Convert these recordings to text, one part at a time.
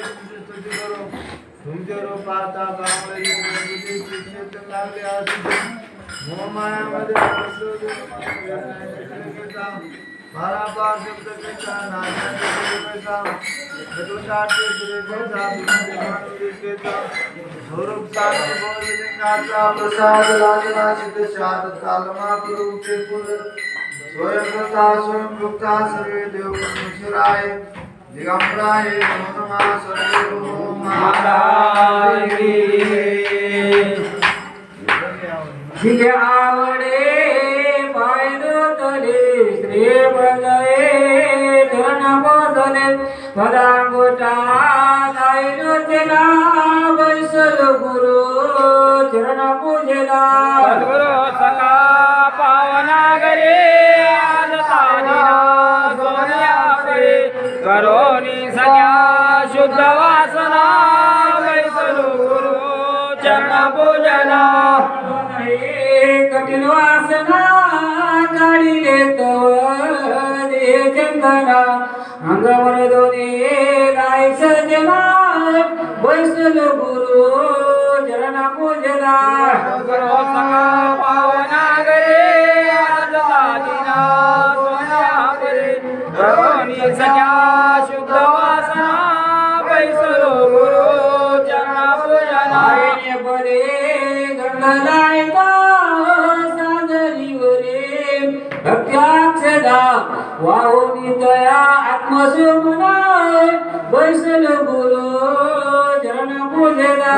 तुमची स्तुती करो तुमचे रूप आता कामळे तुझी शिक्षित लागले असू मोहमायामध्ये बसलो प्रसाद लागला सिद्धशात कालमा प्रभूचे स्वयंभुक्ता सर्वे देव परमेश्वराय दिगंबराय नमः सर्वे महाराज आवडे। श्री धन बदले पदांगोटा दायनो तेला बैसल गुरु चरण पूजेला। सद्गुरु पावना गरे आज सोन्या परे करोनी सख्या शुद्ध वासना बैसलू गुरु चरण पूजना कठीण वासना काढिले तव दे चंदना. अंगावर दोने राय सजना बैसल गुरु चरण पूजला वाहुनी तया आत्मसुमना बैसल गुरु चरण पूजला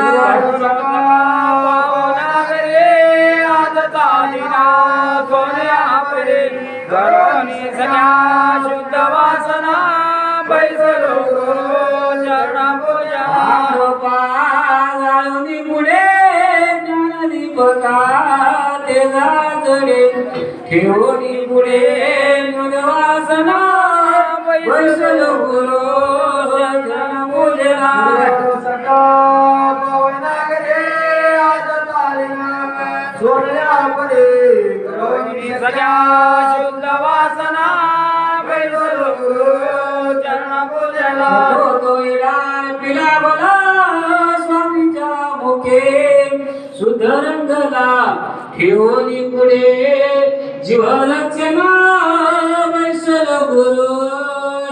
शुद्ध वासना बैसलो गुरु चरण पूजा गाळूनी पुढे ज्ञान दीपका जातडे ठेवणी पुढे मुदवासना गुरु पूजला सका पवनागरे आज सोडल्या परे करोनी सजा शुद्ध वासना बैसलो गुरु चरण पूजला तो पिला बोला स्वामीच्या मुखे. सुधरंगला ठेवली पुढे जीव लक्षणा बैसल गुरु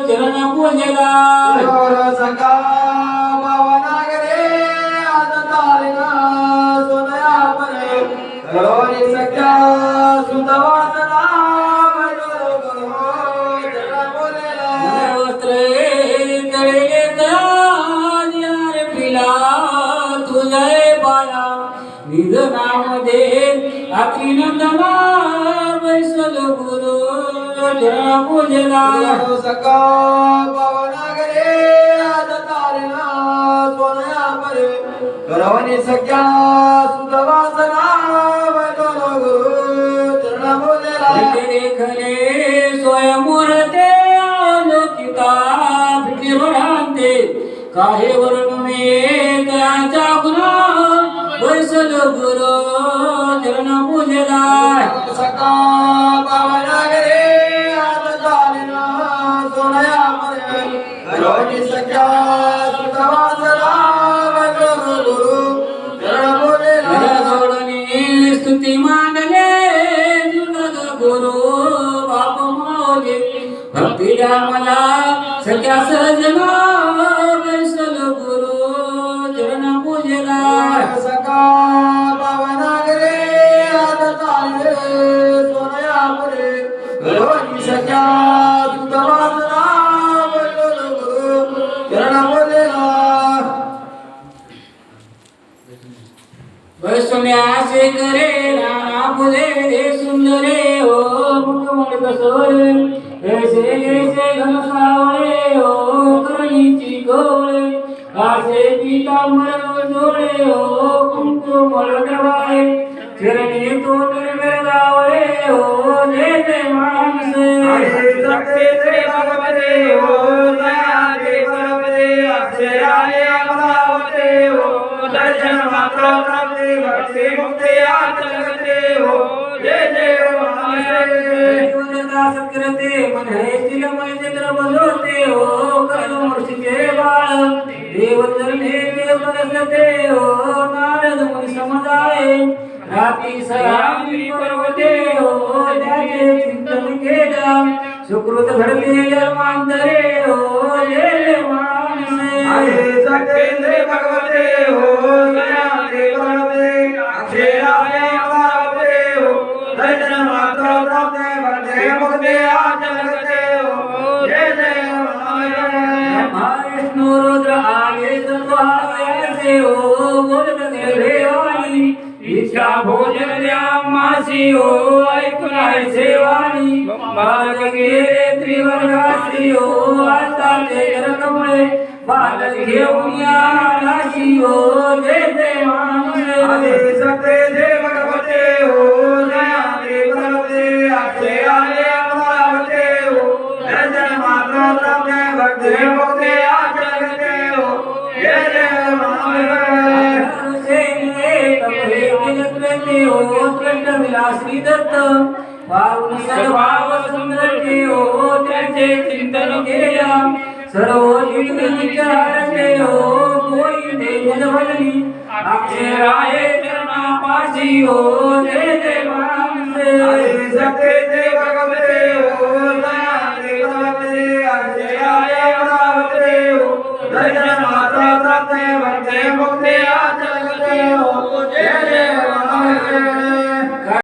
चरण पूजला अतिनंदना बैसल गुरु पूजला सका पवनागरे आज तारिना सोनया परे करवनी सख्या सुदवासना बैठलो गुरु चरण बोलेला देखले स्वयंमूर्ते आलोकिता काहे स्तुती मानले जुलग गुरु बाप माऊली भक्तीला मला सख्या सजना बैसल गुरु चरण पूजला सका पवनागरे आज तारे सोनया परे गरोनी सख्या सुतवासना गुरु चरण बैसण्यासे करे नाना रे सुंदरे हो मुखमंड कसोरे. ऐसे ऐसे घन सावळे हो कणीची गोळे आसे पीतांबर डोळे हो कुंकुम डवाळे चरणी तो निर्वेदावळे हो जे ते माणसे. शक्ती श्री भगवते हो सत्करते मन हो, हे मैत्र चंद्र बजवते हो कर्म मूर्तीचे बाळ. देव चरणे देव परसते हो नारद मुनी समजाय राती सयामी पर्वते हो त्याचे चिंतन केला. सुकृत घडते जन्मांतरे हो जय मानसे आये सत्येंद्र भगवते हो दया इच्छा भोजन द्या मासी हो ऐकून सेवानी. बालक गेले त्रिवर्गासी हो आता ते रकमळे. बालक घेऊन या राशी हो जे ते मानसे सते सत्येंद्र भगवते हो दयाते भगवते अक्षराय भगवते हो. दर्शन मात्र प्राप्ते भक्ते मुक्ते आचरते विलासी दत्त पावन सुंदर त्यांचे चिंतन केल्या सर्व विचारते हो कोई देव भजनी अक्षराय चरणा पाशी